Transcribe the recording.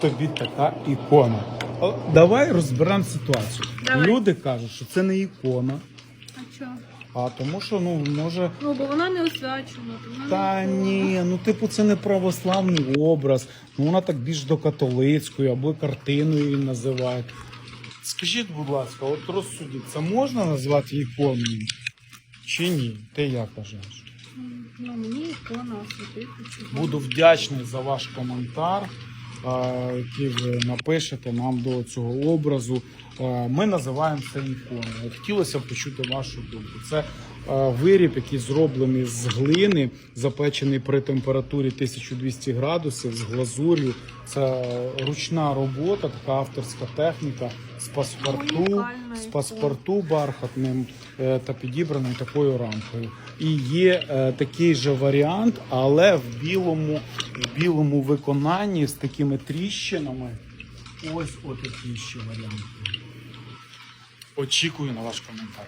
тобі така ікона? Давай розберемо ситуацію. Давай. Люди кажуть, що це не ікона, А чого? а тому що ну може. Ну, бо вона не освячена. то вона Та не ні, ну типу це не православний образ, ну вона так більш до католицької або картиною її називають. Скажіть, будь ласка, от розсудіть, це можна назвати іконою? Чи ні? Ти як вважаєш? Ну, мені ікона освятити. чого. Буду вдячний за ваш коментар, який ви напишете нам до цього образу. Ми називаємо це іконою. Хотілося б почути вашу думку. Це виріб, який зроблений з глини, запечений при температурі 1200 градусів з глазур'ю. Це ручна робота, така авторська техніка з паспорту, з паспорту бархатним е, та підібраний такою рамкою. І є е, такий же варіант, але в білому, в білому виконанні з такими тріщинами. Ось отакий ще варіант. Очікую на ваш коментар.